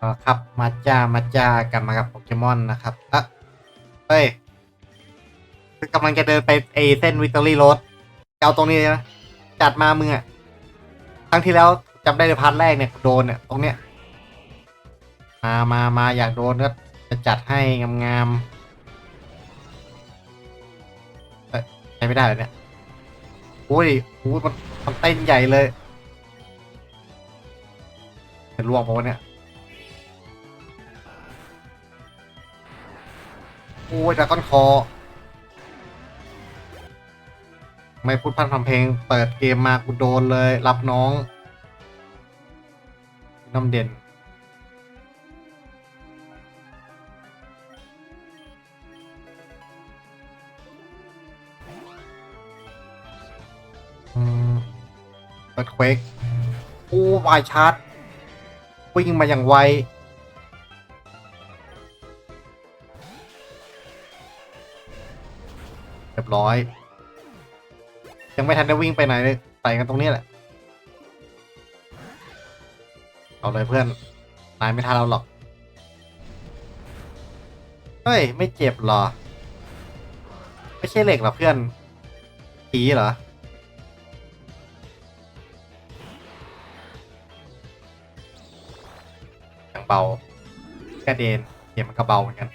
อ๋อครับมาจ้ามาจ้ากลับมากับโปเกมอนนะครับอะเฮ้ยคือกำลังจะเดินไปไอเส้นวิตอรี่โรดเอาตรงนี้เลยนะจัดมามึงอะครั้งที่แล้วจำได้ในพาร์ทแรกเนี่ยโดนเนี่ยตรงเนี้ยมามามาอยากโดนก็จะจัดให้งามๆเอ้ยใช้ไม่ได้เลยเนี่ยอุ้ยอุ้ยมันมันเต้นใหญ่เลยเป็นล่วงปะวะเนี่ย โอ้ยดราก้อนคอ ไม่พูดพันทำเพลง เปิดเกมมากูโดนเลย รับน้องน้ำเด่นเปิดเควกโอ้วายชาร์จวิ่งมาอย่างไว ร้อย ยังไม่ทันได้วิ่งไปไหนเลยใส่กันตรงนี้แหละ เอาเลยเพื่อน นายไม่ทันเราหรอก เฮ้ย ไม่เจ็บหรอ ไม่ใช่เหล็กหรอเพื่อนผีเหรออย่างเบากระเด็นเสียงมันก็เบาเหมือนกัน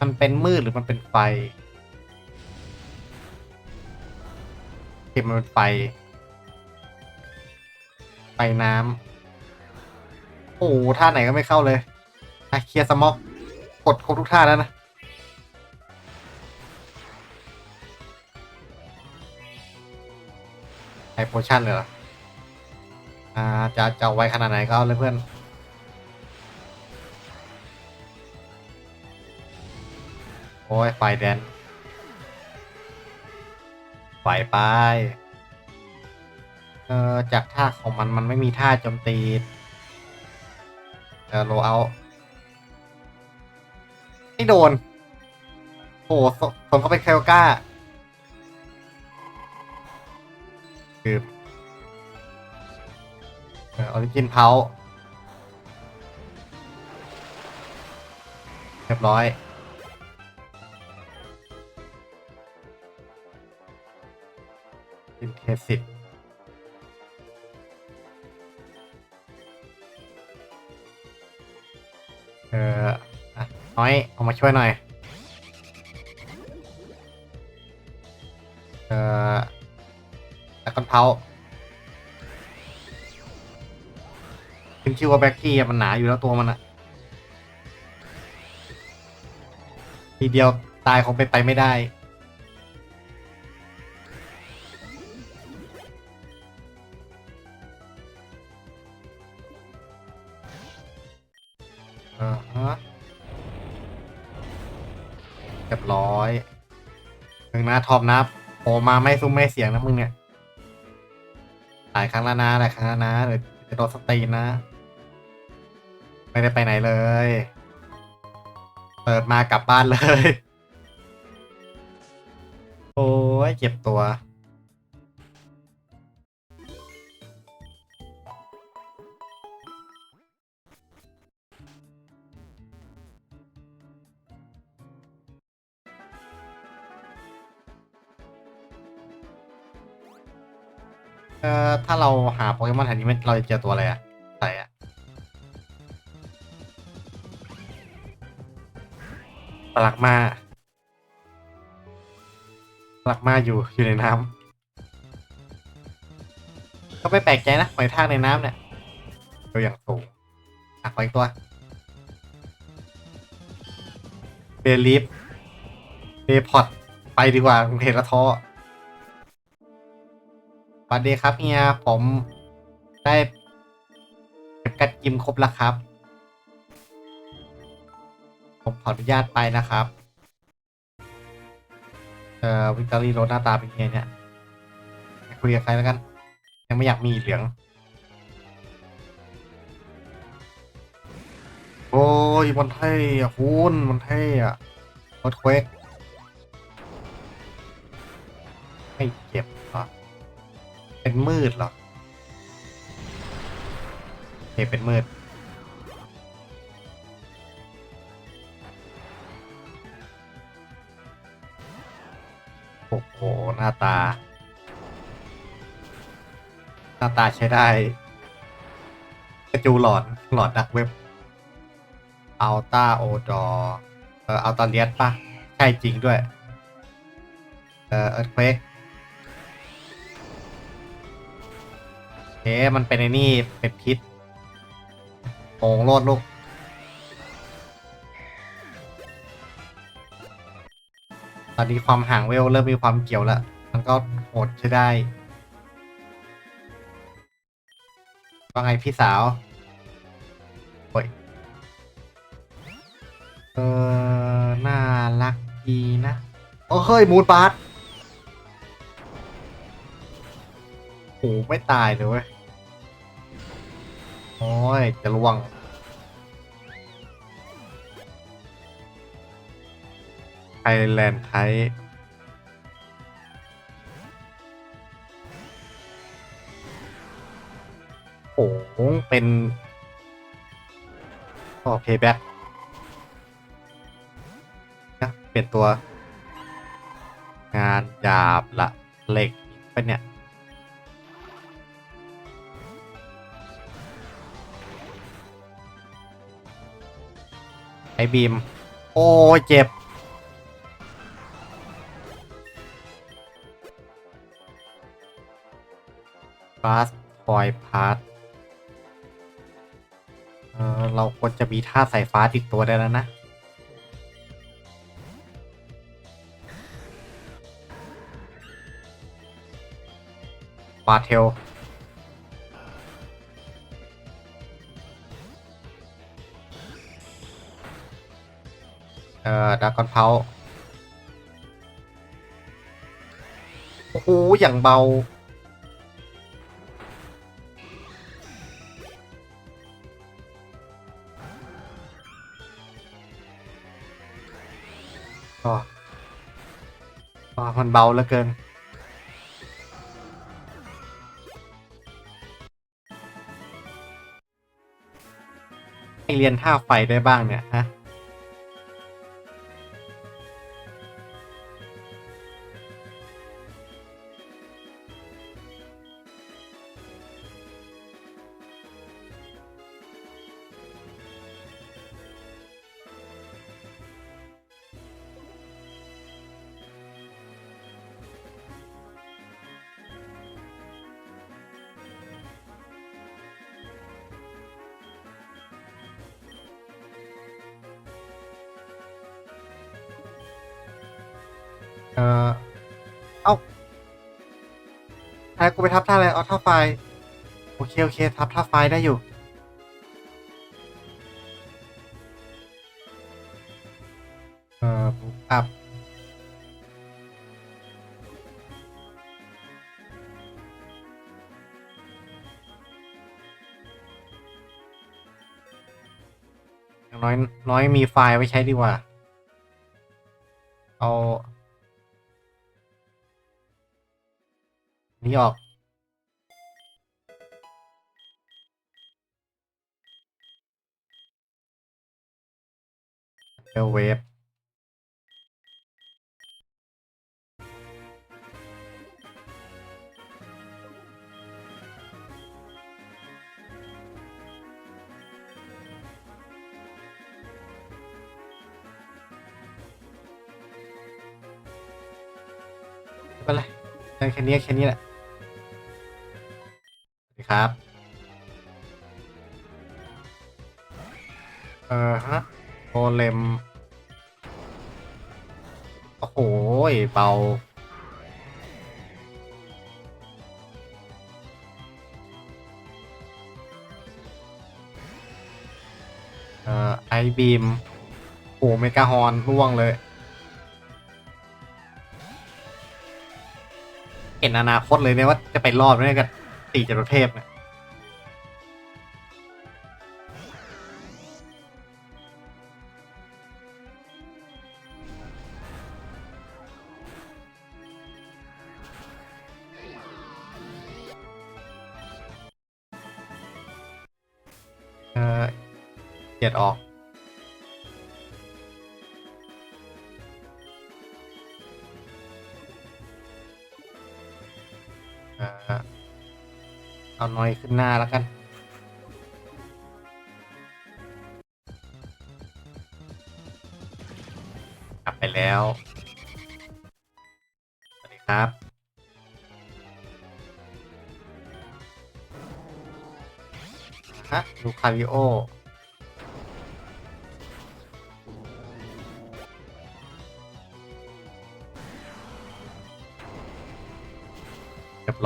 มันเป็นมืดหรือมันเป็นไฟ เก็บมันเป็นไฟ ไฟน้ำโอ้ท่าไหนก็ไม่เข้าเลยอะเคลียร์สม็อกกดครบทุกท่าแล้วนะไฮโพชั่นเลยเหรออ่าจะจะไวขนาดไหนก็เอาเลยเพื่อนโอ้ยไฟแดน ไฟไปเออจากท่าของมันมันไม่มีท่าโจมตีเออโลเอาไม่โดน โอ้โหสสมเขาเป็นเคลก้า คือเอออริจินเพาเรียบร้อย อินเทสิตเอออะน้อยออกมาช่วยหน่อย เออแล้วก็เผาขึ้นชื่อว่าแบ็กกี้อะมันหนาอยู่แล้วตัวมันอะทีเดียวตายคงไปไปไม่ได้ ทอปนะโผล่มาไม่ซุ้มไม่เสียงนะมึงเนี่ยหลายครั้งแล้วนะหลายครั้งแล้วนะเดี๋ยวจะโดนสตรีนนะ ไม่ได้ไปไหนเลย เปิดมากลับบ้านเลย โอ้ยเจ็บตัว เอ่อถ้าเราหาโปเกมอนแถวนี้มันเราจะเจอตัวอะไรอะใส่อะปลักมาปลักมาอยู่อยู่ในน้ำก็ไม่แปลกใจนะหอยทากในน้ำเนี่ยตัวอย่างสูงอะขออีกตัวเบลิฟเบพอตไปดีกว่าคุณเห็นและท้อ สวัสดีครับเฮียผมได้เก็บกัดกิมครบแล้วครับ ผมขออนุญาตไปนะครับ เอ่อวิกตอรี่โรหน้าตาเป็นไงเนี่ยคุยกับใครแล้วกัน ยังไม่อยากมีเหลือง โอ้ยมันเท่อะคุณมันเท่อะรถเควกไม่เจ็บ เป็นมืดหรอเอเป็นมืด โอ้โห หน้าตา หน้าตาใช้ได้กระจูหลอด หลอดดักเว็บอัลตาโอดอเอออัลตาเลียสป่ะ ใช่จริงด้วย เออเอิร์ธเควก เอ๊ะมันเป็นไอ้นี่เป็นพิษโองโลดลูก ตอนนี้ความห่างเวลเริ่มมีความเกี่ยวแล้วมันก็โหดใช้ได้ ว่าไงพี่สาว โอ้ย เออ น่ารักดีนะ โอ้เฮ้ย มูนบาร์โอ้ไม่ตายเลยเว้ย โอ้ยจะล่วงไทยแลนด์ไทยโอ้โหเป็นก็เพย์แบ็กนะเปลี่ยนตัว งานหยาบละเหล็กเป็นเนี่ย ไอบีม โอ้ยเจ็บ ฟาสคอยพาร์ทเออเราควรจะมีท่าสายฟ้าติดตัวได้แล้วนะ ปาเทล อ่อดากอนเพาโอ้โหอย่างเบา ก็ก็มันเบาเหลือเกินให้เรียนท่าไฟได้บ้างเนี่ยฮะ ไฟโอเค โอเค ทับท่าไฟได้อยู่ เออปุ๊บอัพอย่างน้อย น้อยมีไฟล์ไว้ใช้ดีกว่า เอา นี่ออก เอลเวฟไม่เป็นไรได้แค่นี้แค่นี้แหละสวัสดีครับ เออฮะ เลม โอ้โหเบาเอ่อไอบีมโอ้เมกาฮอนร่วงเลย เห็นอนาคตเลยเนี่ยว่าจะไปรอดไหมกับตีจรเทพเนี่ย เกียดออก เอาหน่อยขึ้นหน้าแล้วกันกลับไปแล้ว สวัสดีครับฮะดูคาวิโอ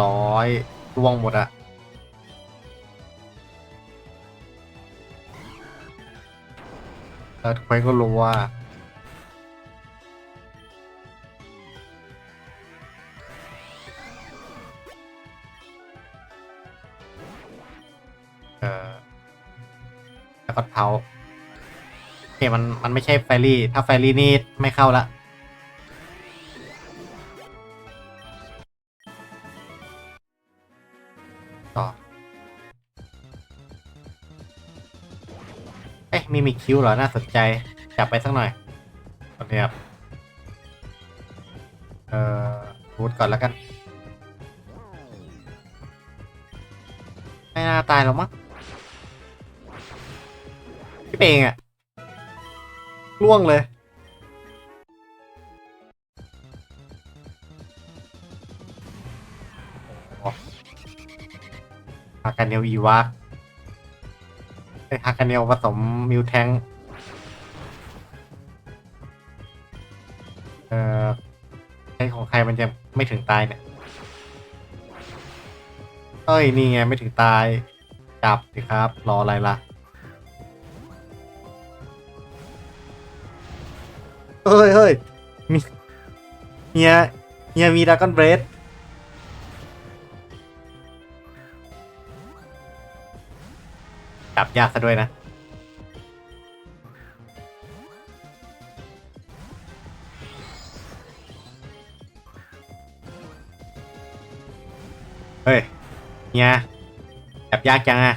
ร้อยร่วงหมดอะเออทุกคนก็รู้ว่าเออแล้วก็เท้าโอเคมันมันไม่ใช่ไฟรี่ ถ้าไฟรี่นี่ไม่เข้าละ มีมีคิวเหรอ น่าสนใจ จับไปสักหน่อยโอเคครับ เอ่อรูดก่อนแล้วกัน ไม่น่าตายหรอกมั้งพี่เปงอะล่วงเลย อากาเนลอีวาก ฮากาเนลผสมมิวแทงเอ่อใช้ของใครมันจะไม่ถึงตายเนี่ยเอ้ย นี่ไง ไม่ถึงตาย จับสิครับ รออะไรล่ะเฮ้ยเฮ้ยมีเฮียเฮียมีดากอนเบรดับยากซะด้วยนะ เฮ้ยเฮียจับยากจังอะ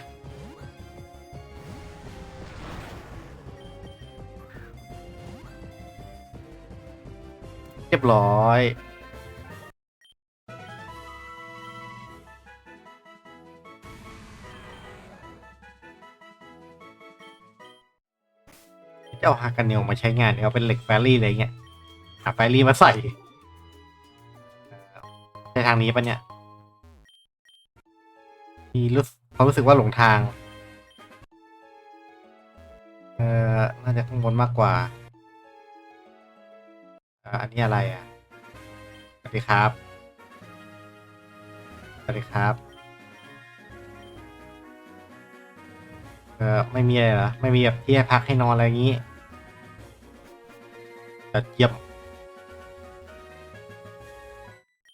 เรียบร้อย จะเอาฮากาเนลมาใช้งานเนี่ยเอาเป็นเหล็กแฟรี่อะไรเงี้ยหาแฟรี่มาใส่ใช่ทางนี้ปะเนี่ยมีรู้เขารู้สึกว่าหลงทาง เอ่อ น่าจะข้างบนมากกว่า อันนี้อะไรอะ สวัสดีครับ สวัสดีครับ เออไม่มีอะไรเหรอไม่มีแบบที่ให้พักให้นอนอะไรอย่างนี้จะเยี่ยม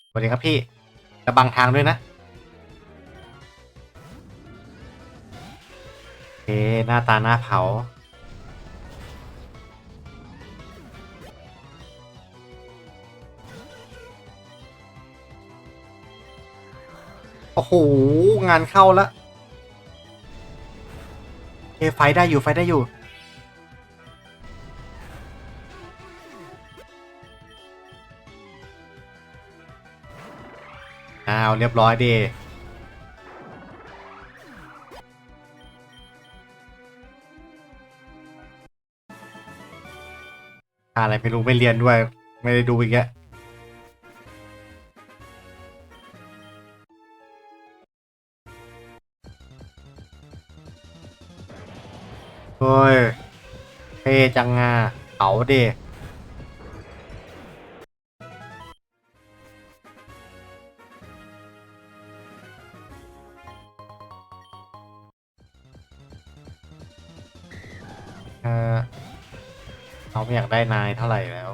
สวัสดีครับพี่กระบังทางด้วยนะโอเคหน้าตาหน้าเผาโอ้โห งานเข้าแล้ว เคไฟได้อยู่ไฟได้อยู่ อ้าว เรียบร้อยดีอะไรไม่รู้ไม่เรียนด้วย ไม่ได้ดูอีกแล้ว เฮ้ยเท่จังงาเอาดิเออเราไม่อยากได้นายเท่าไหร่แล้ว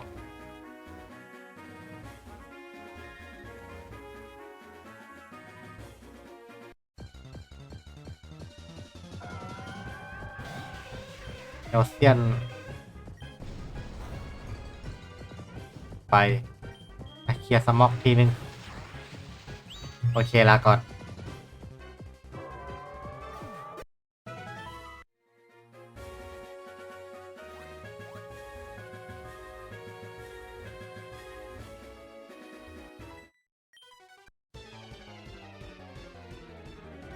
ลเซียน ไปเคลียร์สม็อกทีนึง โอเค ลาก่อน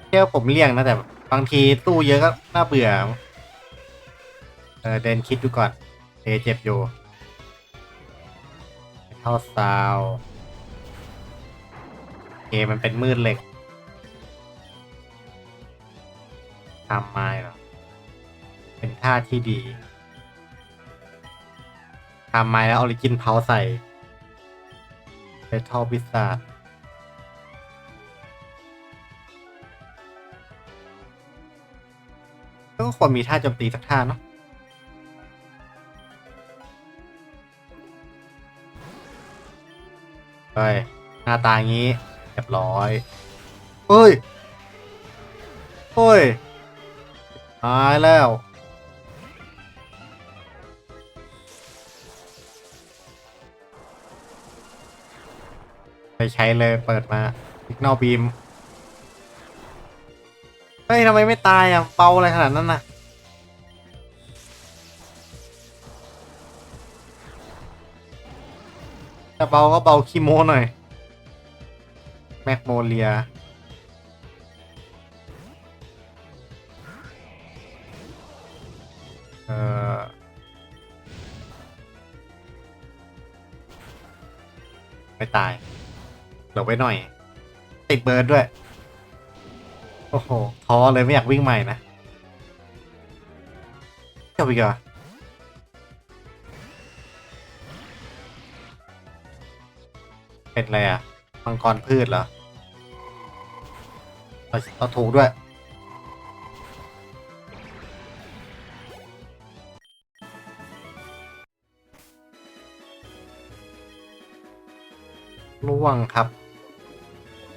เที่ยวผมเลี่ยงนะแต่บางทีตู้เยอะก็น่าเบื่อ เออเดินคิดดูก่อนเอเจ็บอยู่เข้าซาวเอมันเป็นมืดเหล็กทำไม้หรอ เป็นท่าที่ดีทำไม้แล้วออริจินเพาใส่เบทอลพิซซ่าก็ควรมีท่าโจมตีสักท่าเนาะ เฮ้ยหน้าตางี้เรียบร้อยเฮ้ยเฮ้ยหายแล้วไปใช้เลยเปิดมาสิกนอลบีม เฮ้ยทำไมไม่ตายอะเบาอะไรขนาดนั้นน่ะ แต่เบาก็เบาคีโมหน่อย แมกโมเลีย เออไม่ตายเหลบไว้หน่อย ติดเบิร์ดด้วย โอ้โหท้อเลยไม่อยากวิ่งใหม่นะเจ้าอีกเหรอ เป็นอะไรอะมังกรพืชเหรอเรเราถูกด้วย ล่วงครับ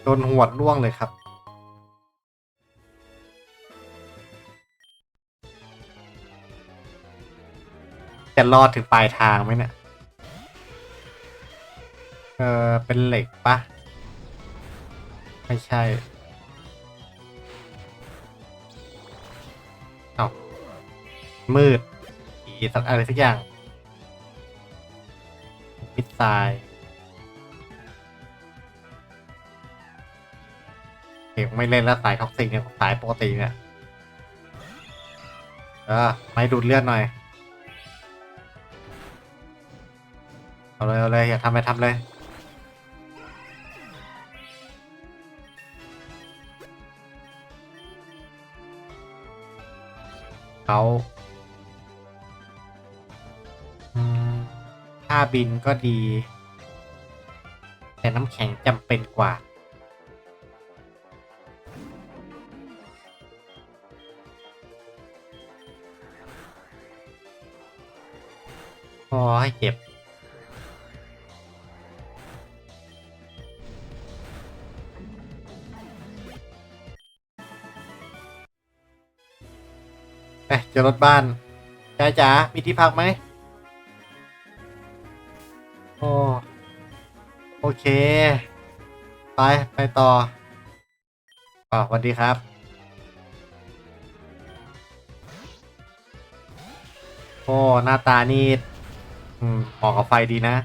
โดนหวดล่วงเลยครับจะรอดถึงปลายทางไหมเนี่ย เออเป็นเหล็กปะไม่ใช่เอามืดผีสักอะไรสักอย่างพิษตายเอกไม่เล่นแล้วสายท็อกซิกเนี่ยสายปกติเนี่ยเออไม่ดูดเลือดหน่อย เอาเลย เอาเลย อย่าทำไรทำเลย เขาค่าบินก็ดี แต่น้ำแข็งจำเป็นกว่า โอ้ยเจ็บ เอ๊ะรถบ้านจ้าจ๋ามีที่พักไหมโอ้โอเค ไป ไปต่ออ๋อสวัสดีครับ โอ้ หน้าตานี่อืมเหมาะกับไฟดีนะ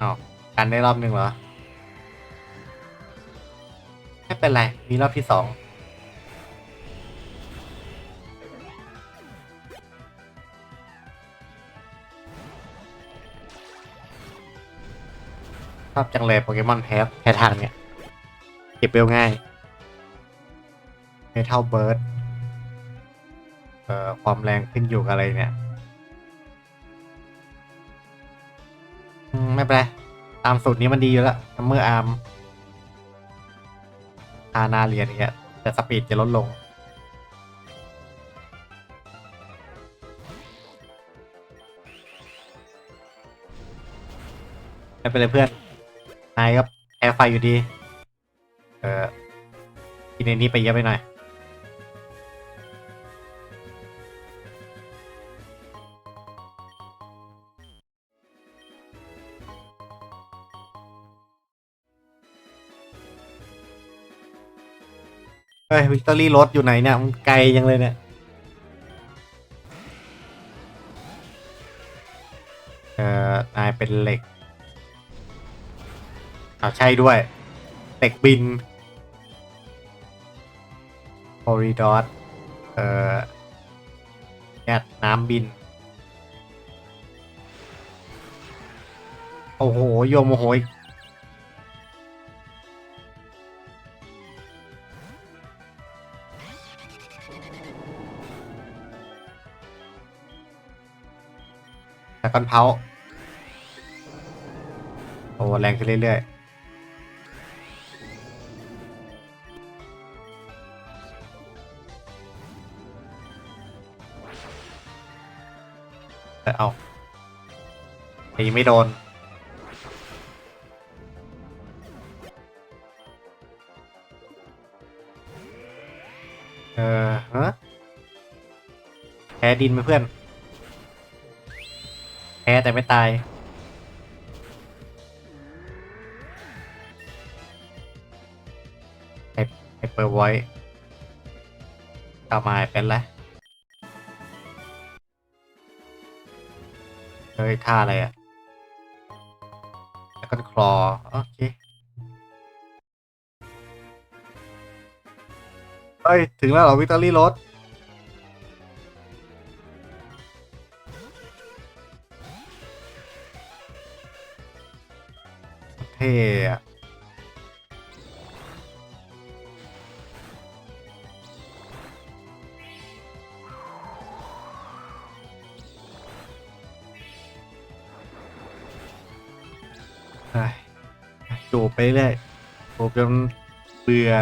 อ้าวกันได้รอบหนึ่งเหรอ เป็นไร มีรอบที่สองชอบจังเลยโปเกมอนแพ้แพ้ทางเนี่ย เก็บเร็วง่ายเมทัลเบิร์ดเอ่อความแรงขึ้นอยู่กับอะไรเนี่ยไม่เป็นไร ตามสูตรนี้มันดีอยู่แล้วเมื่ออาร์ม ทานาเรียนอย่างเงี้ยแต่สปีดจะลดลง ไม่เป็นไรเพื่อน นายก็แพ้ไฟอยู่ดี เออกินในนี้ไปเยอะไปหน่อย ฮ้ยวิกตอรี่รถอยู่ไหนเนี่ยมันไกลยังเลยเนี่ยเอ่อนายเป็นเหล็กทอ้าใช่ด้วยเด็กบินโอริดอสเอ่อแกดน้ำบิน โอ้โห โยมโอ้โห ยแต่กันเผาโอ้แรงขึ้นเรื่อยๆแต่เอาตีไม่โดนเออฮะแพ้ดินไหมเพื่อน แพ้แต่ไม่ตายไอไอเปิดไว้กลับมาเป็นไรเฮ้ยท่าอะไรอะ แล้วก็คลอ โอเค เฮ้ย ถึงแล้วเหรอ วิกตอรี่รถ จูบไปเรื่อยจูบจนเบื่อ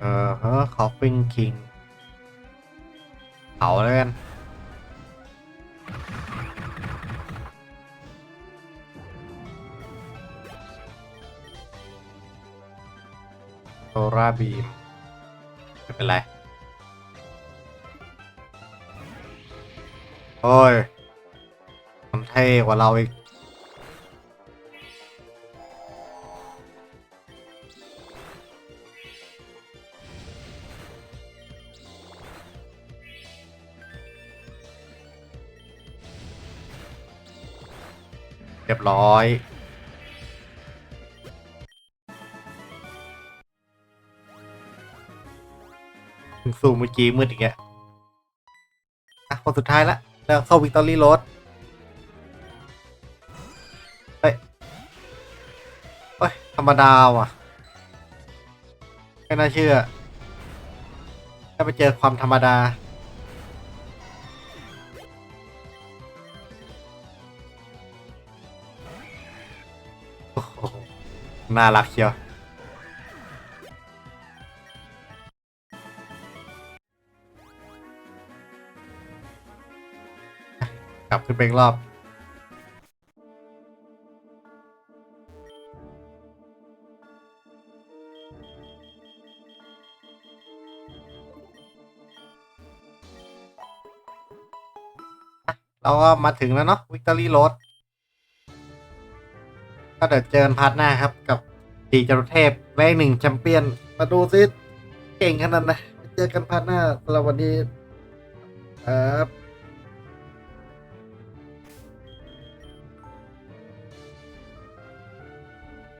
เออเฮ้อคอฟฟิงคิงเผาแล้วกันโซราบีม กว่าเราอีกเรียบร้อยสูเมื่อกี้มืดอีกแกอะคนสุดท้ายละแล้วเข้าวิกตอรี่รด รรมดาว่ะไม่น่าเชื่อถ้าไปเจอความธรรมดาโอ้โหน่ารักเชียวกลับขึ้นไปอีกรอบ เราก็มาถึงแล้วเนาะวิกตอรี่โรดก็เดี๋ยวเจอกันพาร์ทหน้าครับ กับตีจรุเทพแรงหนึ่งแชมเปี้ยน มาดูซิ เก่งขนาดไหนเจอกันพาร์ทหน้าสำหรับวันนี้ครับ